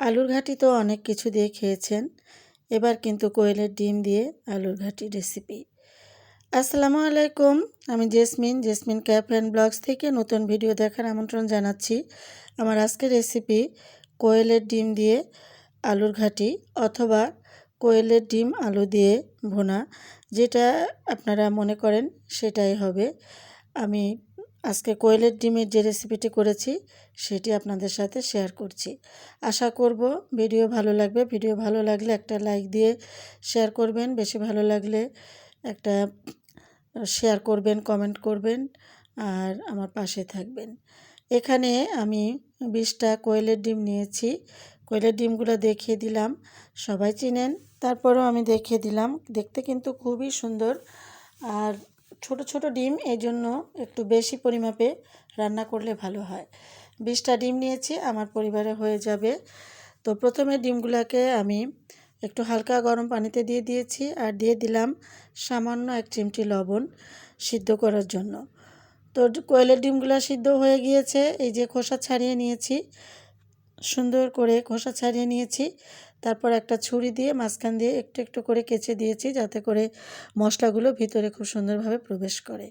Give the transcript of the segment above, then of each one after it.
আলুর ঘাটি তো অনেক কিছু দিয়ে খেয়েছেন। এবার কিন্তু কোয়েলের ডিম দিয়ে আলুর ঘাটি রেসিপি আসসালামু আলাইকুম, আমি Jesmin. Jesmin cafe and blogs থেকে নতুন ভিডিও দেখার আমন্ত্রণ জানাচ্ছি। আমার আজকের রেসিপি কোয়েলের ডিম দিয়ে আলুর ঘাটি অথবা কোয়েলের ডিম আলু দিয়ে ভোনা, যেটা আপনারা মনে করেন সেটাই হবে। আমি আজকে কোয়েলের ডিমের যে রেসিপিটি করেছি, সেটি আপনাদের সাথে শেয়ার করছি। আশা করব ভিডিও ভালো লাগবে। ভিডিও ভালো লাগলে একটা লাইক দিয়ে শেয়ার করবেন, বেশি ভালো লাগলে একটা শেয়ার করবেন, কমেন্ট করবেন, আর আমার পাশে থাকবেন। এখানে আমি বিশটা কোয়েলের ডিম নিয়েছি। কোয়েলের ডিমগুলো দেখিয়ে দিলাম, সবাই চিনেন। তারপরেও আমি দেখিয়ে দিলাম, দেখতে কিন্তু খুবই সুন্দর। আর ছোট ছোট ডিম এই জন্য একটু বেশি পরিমাপে রান্না করলে ভালো হয়। বিশটা ডিম নিয়েছি, আমার পরিবারে হয়ে যাবে। তো প্রথমে ডিমগুলোকে আমি একটু হালকা গরম পানিতে দিয়ে দিয়েছি আর দিয়ে দিলাম সামান্য এক চিমটি লবণ সিদ্ধ করার জন্য। তো কোয়েলের ডিমগুলো সিদ্ধ হয়ে গিয়েছে, এই যে খোসা ছাড়িয়ে নিয়েছি, সুন্দর করে খোসা ছাড়িয়ে নিয়েছি। তারপর একটা ছুরি দিয়ে মাঝখান দিয়ে একটু একটু করে কেচে দিয়েছি যাতে করে মশলাগুলো ভিতরে খুব সুন্দরভাবে প্রবেশ করে।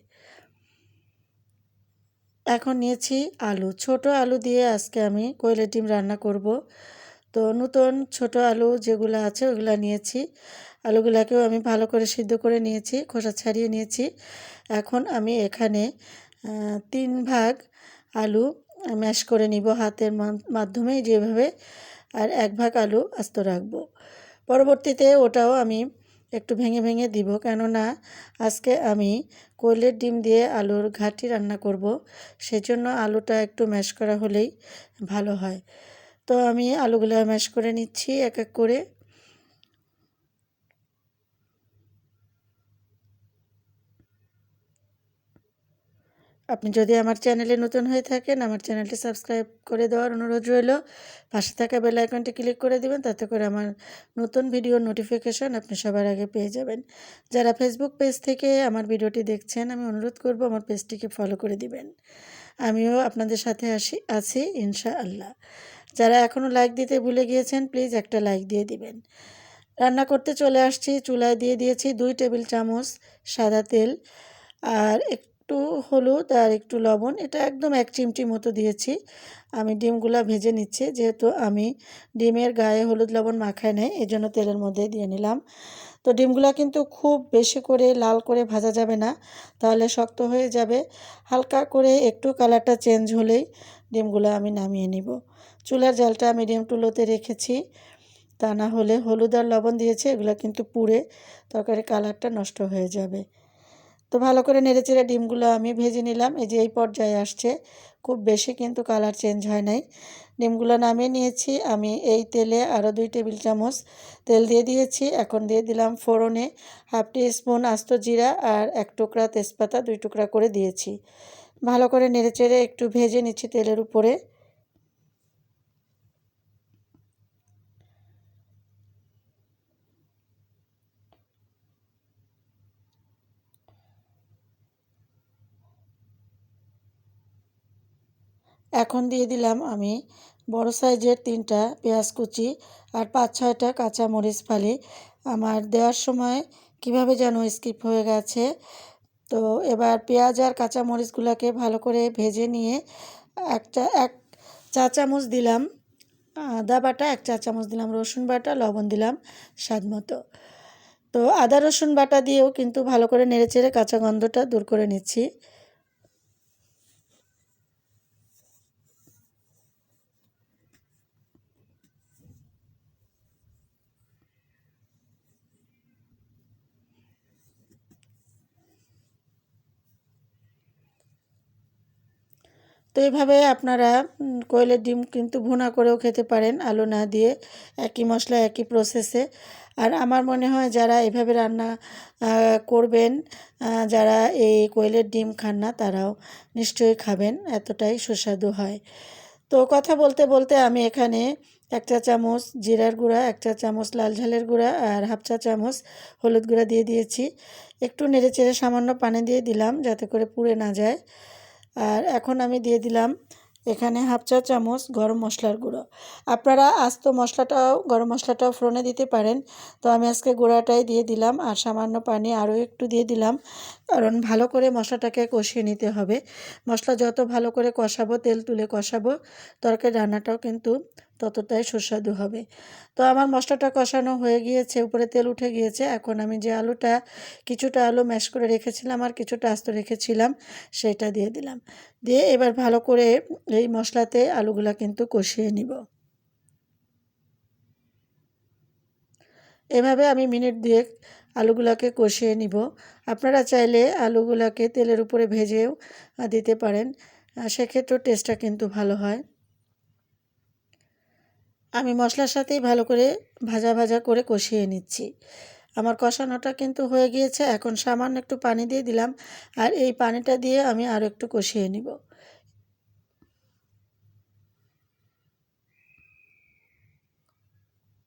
এখন নিয়েছি আলু। ছোট আলু দিয়ে আজকে আমি কোয়েলের ডিম রান্না করব। তো নতুন ছোট আলু যেগুলো আছে ওগুলো নিয়েছি। আলুগুলাকেও আমি ভালো করে সিদ্ধ করে নিয়েছি, খোসা ছাড়িয়ে নিয়েছি। এখন আমি এখানে তিন ভাগ আলু ম্যাশ করে নিব হাতের মাধ্যমে যেভাবে আর এক ভাগ আলু আস্ত রাখব। পরবর্তীতে ওটাও আমি একটু ভেঙে ভেঙে দিব। কেননা আজকে আমি কোয়েলের ডিম দিয়ে আলুর ঘাটি রান্না করব। সেজন্য আলুটা একটু ম্যাশ করা হলেই ভালো হয়। তো আমি আলুগুলো ম্যাশ করে নিচ্ছি এক এক করে। আপনি যদি আমার চ্যানেলে নতুন হয়ে থাকেন, আমার চ্যানেলটি সাবস্ক্রাইব করে দেওয়ার অনুরোধ রইল। পাশে থাকা বেল আইকনটি ক্লিক করে দিবেন, তাতে করে আমার নতুন ভিডিওর নোটিফিকেশন আপনি সবার আগে পেয়ে যাবেন। যারা ফেসবুক পেজ থেকে আমার ভিডিওটি দেখছেন, আমি অনুরোধ করব আমার পেজটিকে ফলো করে দিবেন। আমিও আপনাদের সাথে আসি, আছি ইনশা আল্লাহ যারা এখনও লাইক দিতে ভুলে গিয়েছেন প্লিজ একটা লাইক দিয়ে দিবেন। রান্না করতে চলে আসছি, চুলায় দিয়ে দিয়েছি দুই টেবিল চামচ সাদা তেল আর একটু হলুদ আর একটু লবণ, এটা একদম এক চিমটি মতো দিয়েছি। আমি ডিমগুলো ভেজে নিচ্ছি, যেহেতু আমি ডিমের গায়ে হলুদ লবণ মাখায় নেই এই জন্য তেলের মধ্যে দিয়ে নিলাম। তো ডিমগুলো কিন্তু খুব বেশি করে লাল করে ভাজা যাবে না, তাহলে শক্ত হয়ে যাবে। হালকা করে একটু কালারটা চেঞ্জ হলেই ডিমগুলো আমি নামিয়ে নিব। চুলার জালটা আমি ডিম টুলোতে রেখেছি, তা না হলে হলুদ আর লবণ দিয়েছে, এগুলো কিন্তু পুড়ে তরকারি কালারটা নষ্ট হয়ে যাবে। তো ভালো করে নেড়েচেড়ে ডিমগুলো আমি ভেজে নিলাম। এই যে এই পর্যায়ে আসছে। খুব বেশি কিন্তু কালার চেঞ্জ হয় নাই। ডিমগুলো নামিয়ে নিয়েছি। আমি এই তেলে আরও দুই টেবিল চামচ তেল দিয়ে দিয়েছি। এখন দিয়ে দিলাম ফোড়নে হাফ টি স্পুন আস্ত জিরা আর এক টুকরা তেজপাতা দুই টুকরা করে দিয়েছি। ভালো করে নেড়েচেড়ে একটু ভেজে নিচ্ছি তেলের উপরে। এখন দিয়ে দিলাম আমি বড় সাইজের তিনটা পেঁয়াজ কুচি আর পাঁচ ছয়টা কাঁচা মরিচ ফালি। আমার দেওয়ার সময় কীভাবে যেন স্কিপ হয়ে গেছে। তো এবার পেঁয়াজ আর কাঁচা মরিচগুলোকে ভালো করে ভেজে নিয়ে একটা এক চা চামচ দিলাম, আদা বাটা এক চা চামচ দিলাম, রসুন বাটা, লবণ দিলাম স্বাদ মতো। তো আদা রসুন বাটা দিয়েও কিন্তু ভালো করে নেড়েচেড়ে কাঁচা গন্ধটা দূর করে নিচ্ছি। তো এভাবে আপনারা কোয়েলের ডিম কিন্তু ভুনা করেও খেতে পারেন আলু না দিয়ে, একই মশলা, একই প্রসেসে আর আমার মনে হয় যারা এভাবে রান্না করবেন যারা এই কোয়েলের ডিম খান না, তারাও নিশ্চয়ই খাবেন, এতটাই সুস্বাদু হয়। তো কথা বলতে বলতে আমি এখানে এক চা চামচ জিরার গুঁড়া, এক চা চামচ লাল ঝালের গুঁড়া আর হাফ চা চামচ হলুদ গুঁড়া দিয়ে দিয়েছি। একটু নেড়ে চেড়ে সামান্য পানি দিয়ে দিলাম যাতে করে পুড়ে না যায়। আর এখন আমি দিয়ে দিলাম এখানে হাফ চা চামচ গরম মশলার গুঁড়ো। আপনারা আস্ত মশলাটাও, গরম মশলাটাও ফ্রনে দিতে পারেন। তো আমি আজকে গুঁড়াটাই দিয়ে দিলাম আর সামান্য পানি আরও একটু দিয়ে দিলাম। কারণ ভালো করে মশলাটাকে কষিয়ে নিতে হবে। মশলা যত ভালো করে কষাবো, তেল তুলে কষাবো, তরকারি রান্নাটাও কিন্তু ততটাই সুস্বাদু হবে। তো আমার মশলাটা কষানো হয়ে গিয়েছে, উপরে তেল উঠে গিয়েছে। এখন আমি যে আলুটা, কিছুটা আলু ম্যাশ করে রেখেছিলাম আর কিছুটা আস্ত রেখেছিলাম, সেটা দিয়ে দিলাম। দিয়ে এবার ভালো করে এই মশলাতে আলুগুলা কিন্তু কষিয়ে নিব। এভাবে আমি মিনিট দুয়েক আলুগুলাকে কষিয়ে নিব। আপনারা চাইলে আলুগুলাকে তেলের উপরে ভেজেও দিতে পারেন। সেক্ষেত্রেও টেস্টটা কিন্তু ভালো হয়। আমি মশলার সাথেই ভালো করে ভাজা ভাজা করে কষিয়ে নিচ্ছি। আমার কষানোটা কিন্তু হয়ে গিয়েছে, এখন সামান্য একটু পানি দিয়ে দিলাম আর এই পানিটা দিয়ে আমি আরও একটু কষিয়ে নিব।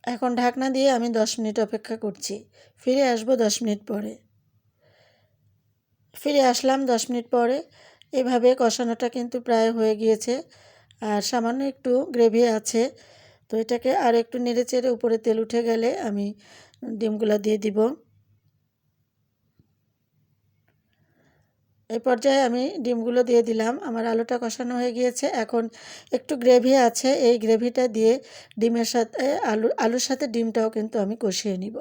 এখন ঢাকনা দিয়ে আমি দশ মিনিট অপেক্ষা করছি, ফিরে আসব দশ মিনিট পরে। ফিরে আসলাম দশ মিনিট পরে, এভাবে কষানোটা কিন্তু প্রায় হয়ে গিয়েছে আর সামান্য একটু গ্রেভি আছে তো এটাকে আর একটু নেড়ে চেড়ে উপরে তেল উঠে গেলে আমি ডিমগুলো দিয়ে দিব। এই পর্যায়ে আমি ডিমগুলো দিয়ে দিলাম। আমার আলুটা কষানো হয়ে গিয়েছে। এখন একটু গ্রেভি আছে। এই গ্রেভিটা দিয়ে ডিমের সাথে, আলু, আলুর সাথে ডিমটাও কিন্তু আমি কষিয়ে নিব।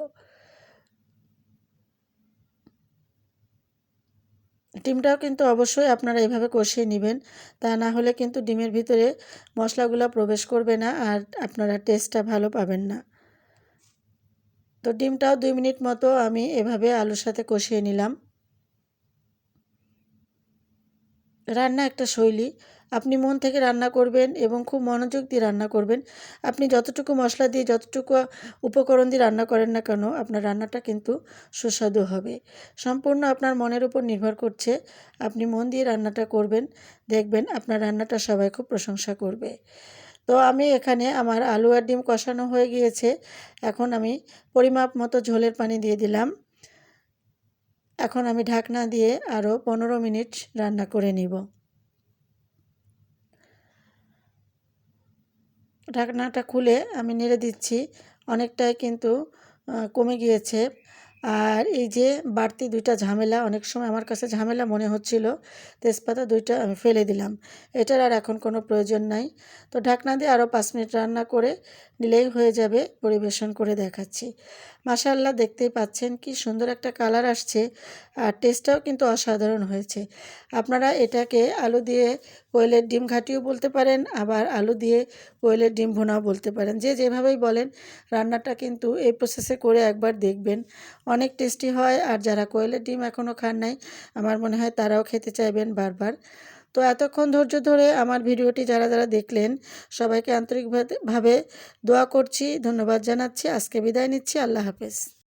ডিমটাও কিন্তু অবশ্যই আপনারা এভাবে কষিয়ে নেবেন। তা না হলে কিন্তু ডিমের ভিতরে মশলাগুলো প্রবেশ করবে না আর আপনারা টেস্টটা ভালো পাবেন না। তো ডিমটাও দুই মিনিট মতো আমি এভাবে আলুর সাথে কষিয়ে নিলাম। রান্না একটা শৈলী। আপনি মন থেকে রান্না করবেন এবং খুব মনোযোগ দিয়ে রান্না করবেন। আপনি যতটুকু মশলা দিয়ে, যতটুকু উপকরণ দিয়ে রান্না করেন না কেন, আপনার রান্নাটা কিন্তু সুস্বাদু হবে। সম্পূর্ণ আপনার মনের উপর নির্ভর করছে। আপনি মন দিয়ে রান্নাটা করবেন, দেখবেন আপনার রান্নাটা সবাই খুব প্রশংসা করবে। তো আমি এখানে আমার আলু আর ডিম কষানো হয়ে গিয়েছে। এখন আমি পরিমাপ মতো ঝোলের পানি দিয়ে দিলাম। এখন আমি ঢাকনা দিয়ে আরও পনেরো মিনিট রান্না করে নিব। ঢাকনাটা খুলে আমি নেড়ে দিচ্ছি। অনেকটাই কিন্তু কমে গিয়েছে। আর এই যে বাড়তি দুইটা ঝামেলা, অনেক সময় আমার কাছে ঝামেলা মনে হচ্ছিল, তেজপাতা দুইটা আমি ফেলে দিলাম। এটার আর এখন কোনো প্রয়োজন নাই। তো ঢাকনা দিয়ে আরও পাঁচ মিনিট রান্না করে নিলেই হয়ে যাবে, পরিবেশন করে দেখাচ্ছি। মাসাল্লাহ দেখতেই পাচ্ছেন কি সুন্দর একটা কালার আসছে। আর টেস্টটাও কিন্তু অসাধারণ হয়েছে। আপনারা এটাকে আলু দিয়ে কোয়েলের ডিম ঘাটিও বলতে পারেন, আবার আলু দিয়ে কোয়েলের ডিম ভুনাও বলতে পারেন। যে যেভাবেই বলেন, রান্নাটা কিন্তু এই প্রসেসে করে একবার দেখবেন। অনেক টেস্টি হয়, আর যারা কোয়েলের ডিম এখনও খান নাই, আমার মনে হয় তারাও খেতে চাইবেন বারবার। তো এতক্ষণ ধৈর্য ধরে আমার ভিডিওটি যারা যারা দেখলেন, সবাইকে আন্তরিকভাবে দোয়া করছি, ধন্যবাদ জানাচ্ছি। আজকে বিদায় নিচ্ছি, আল্লাহ হাফেজ।